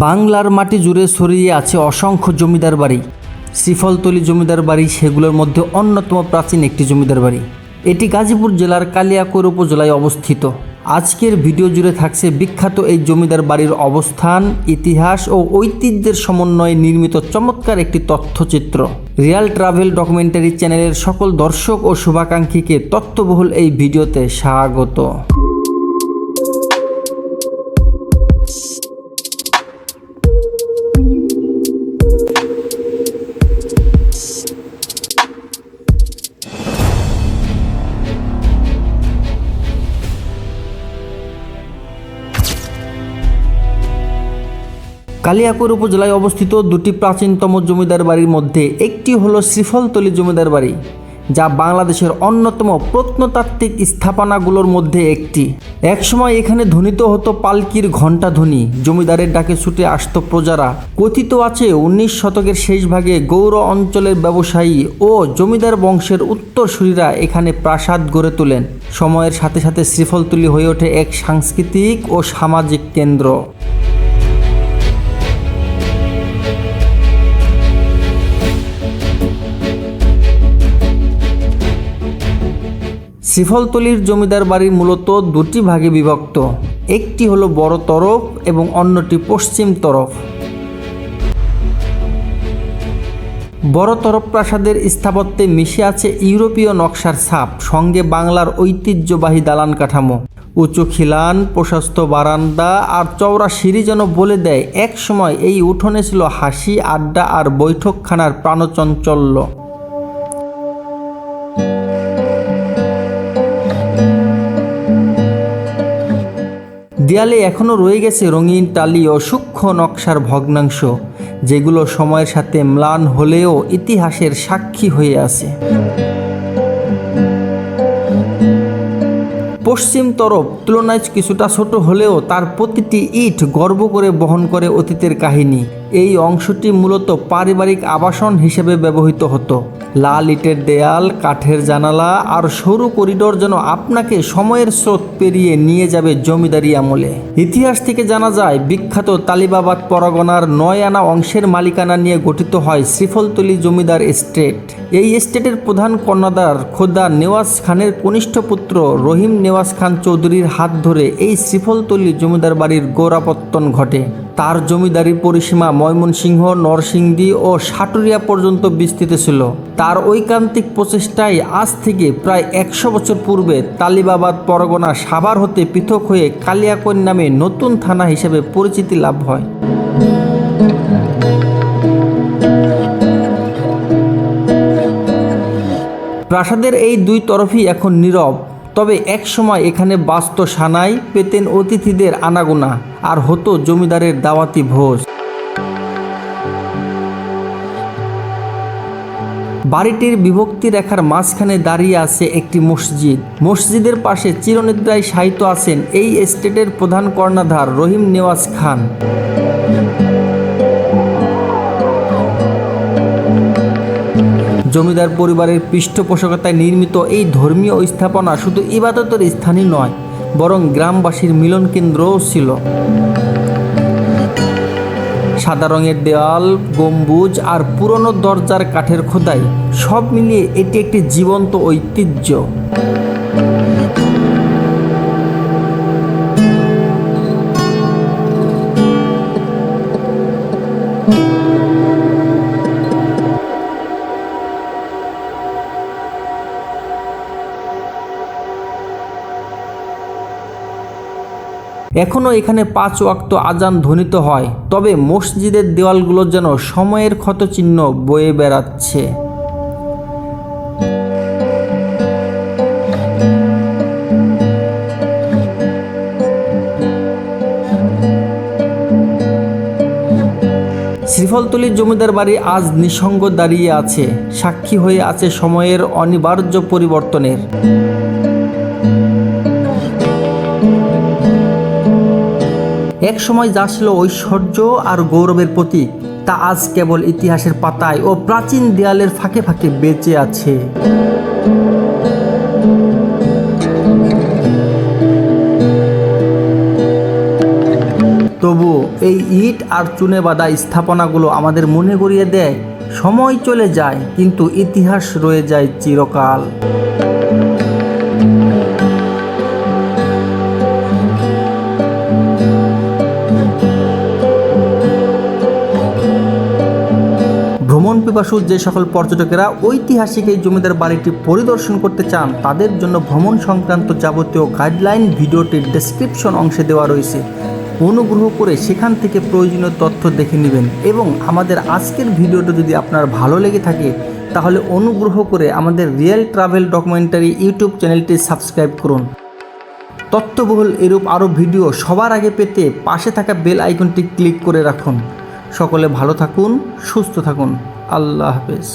বাংলার মাটি জুড়ে ছড়িয়ে আছে অসংখ্য জমিদার বাড়ি। শ্রীফলতলি জমিদার বাড়ি সেগুলোর মধ্যে অন্যতম প্রাচীন একটি জমিদার বাড়ি। এটি গাজীপুর জেলার কালিয়াকৈর উপজেলায় অবস্থিত। আজকের ভিডিও জুড়ে থাকছে বিখ্যাত এই জমিদার বাড়ির অবস্থান, ইতিহাস ও ঐতিহ্যের সমন্বয়ে নির্মিত চমৎকার একটি তথ্যচিত্র। রিয়াল ট্রাভেল ডকুমেন্টারি চ্যানেলের সকল দর্শক ও শুভাকাঙ্ক্ষীকে তথ্যবহুল এই ভিডিওতে স্বাগত। কালিয়াকৈর উপজেলায় অবস্থিত দুটি প্রাচীনতম জমিদার বাড়ির মধ্যে একটি হলো শ্রীফলতলি জমিদার বাড়ি, যা বাংলাদেশের অন্যতম প্রত্নতাত্ত্বিক স্থাপনাগুলোর মধ্যে একটি। একসময় এখানে ধ্বনিত হতো পালকির ঘণ্টা ধ্বনি, জমিদারের ডাকে ছুটে আসতো প্রজারা। কথিত আছে উনিশ শতকের শেষ ভাগে গৌর অঞ্চলের ব্যবসায়ী ও জমিদার বংশের উত্তরসূরিরা এখানে প্রাসাদ গড়ে তোলেন। সময়ের সাথে সাথে শ্রীফলতলি হয়ে ওঠে এক সাংস্কৃতিক ও সামাজিক কেন্দ্র। শ্রীফলতলির জমিদার বাড়ি মূলত দুটি ভাগে বিভক্ত। একটি হলো বড় তরফ এবং অন্যটি পশ্চিম তরফ। বড় তরফ প্রাসাদের স্থাপত্যে মিশে আছে ইউরোপীয় নকশার ছাপ, সঙ্গে বাংলার ঐতিহ্যবাহী দালান কাঠামো। উঁচু খিলান, প্রশস্ত বারান্দা আর চওড়া সিঁড়ি যেন বলে দেয় এক সময় এই উঠোনে ছিল হাসি, আড্ডা আর বৈঠকখানার প্রাণচঞ্চল্য। দেয়ালে এখনও রয়ে গেছে রঙিন টালি ও সূক্ষ্ম নকশার ভগ্নাংশ, যেগুলো সময়ের সাথে ম্লান হলেও ইতিহাসের সাক্ষী হয়ে আছে। পশ্চিম তরফ তুলনায় কিছুটা ছোট হলেও তার প্রতিটি ইট গর্ব করে বহন করে অতীতের কাহিনী। এই অংশটি মূলত পারিবারিক আবাসন হিসেবে ব্যবহৃত হতো। লাল ইটের দেয়াল, কাঠের জানালা আর সরু করিডোর যেন আপনাকে সময়ের স্রোত পেরিয়ে নিয়ে যাবে জমিদারি আমলে। ইতিহাস থেকে জানা যায়, বিখ্যাত তালিবাবাদ পরগনার নয় আনা অংশের মালিকানা নিয়ে গঠিত হয় শ্রীফলতলি জমিদার এস্টেট। এই এস্টেটের প্রধান কর্ণধার খোদা নেওয়াজ খানের কনিষ্ঠ পুত্র রহিম নেওয়াজ খান চৌধুরীর হাত ধরে এই শ্রীফলতলি জমিদার বাড়ির গৌরাপত্তন ঘটে। তার জমিদারির পরিসীমা ময়মনসিংহ, নরসিংদী ও সাটুরিয়া পর্যন্ত বিস্তৃত ছিল। তার ঐকান্তিক প্রচেষ্টায় আজ থেকে প্রায় একশো বছর পূর্বে তালিবাবাদ পরগনা সাভার হতে পৃথক হয়ে কালিয়াকৈর নামে নতুন থানা হিসেবে পরিচিতি লাভ হয়। প্রাসাদের এই দুই তরফই এখন নীরব। তবে এক সময় এখানে বাস্ত সানাই পেতেন অতিথিদের আনাগোনা আর হতো জমিদারের দাওয়াতি ভোজ। বাড়িটির বিভক্তি রেখার মাঝখানে দাঁড়িয়ে আছে একটি মসজিদ। মসজিদের পাশে চিরনিদ্রায় শায়িত আছেন এই এস্টেটের প্রধান কর্ণাধার রহিম নেওয়াজ খান। জমিদার পরিবারের পৃষ্ঠপোষকতায় নির্মিত এই ধর্মীয় স্থাপনা শুধু ইবাদতের স্থানই নয়, বরং গ্রামবাসীর মিলন কেন্দ্রও ছিল। সাদা রঙের দেওয়াল গম্বুজ আর পুরনো দরজার কাঠের খোদাই সব মিলিয়ে এটি একটি জীবন্ত ঐতিহ্য। এখনও এখানে পাঁচ ওয়াক্ত আজান ধ্বনিত হয়, তবে মসজিদের দেওয়ালগুলো যেন সময়ের ক্ষতচিহ্ন বয়ে বেড়াচ্ছে। শ্রীফলতলির জমিদার বাড়ি আজ নিঃসঙ্গ দাঁড়িয়ে আছে, সাক্ষী হয়ে আছে সময়ের অনিবার্য পরিবর্তনের। এক সময় যা ছিল ঐশ্বর্য আর গৌরবের প্রতীক, তা আজ কেবল ইতিহাসের পাতায় ও প্রাচীন দেয়ালের ফাঁকে ফাঁকে বেঁচে আছে। তবু এই ইট আর চুনে বাঁধা স্থাপনাগুলো আমাদের মনে করিয়ে দেয়, সময় চলে যায়, কিন্তু ইতিহাস রয়ে যায় চিরকাল। পিপাসু যে সকল পর্যটকেরা ঐতিহাসিক এই জমিদার বাড়িটি পরিদর্শন করতে চান, তাদের জন্য ভ্রমণ সংক্রান্ত যাবতীয় গাইডলাইন ভিডিওটির ডেসক্রিপশন অংশে দেওয়া রয়েছে। অনুগ্রহ করে সেখান থেকে প্রয়োজনীয় তথ্য দেখে নেবেন এবং আমাদের আজকের ভিডিওটা যদি আপনার ভালো লেগে থাকে, তাহলে অনুগ্রহ করে আমাদের রিয়েল ট্রাভেল ডকুমেন্টারি ইউটিউব চ্যানেলটি সাবস্ক্রাইব করুন। তথ্যবহুল এরূপ আরও ভিডিও সবার আগে পেতে পাশে থাকা বেল আইকনটি ক্লিক করে রাখুন। সকলে ভালো থাকুন, সুস্থ থাকুন। আল্লাহ হাফেজ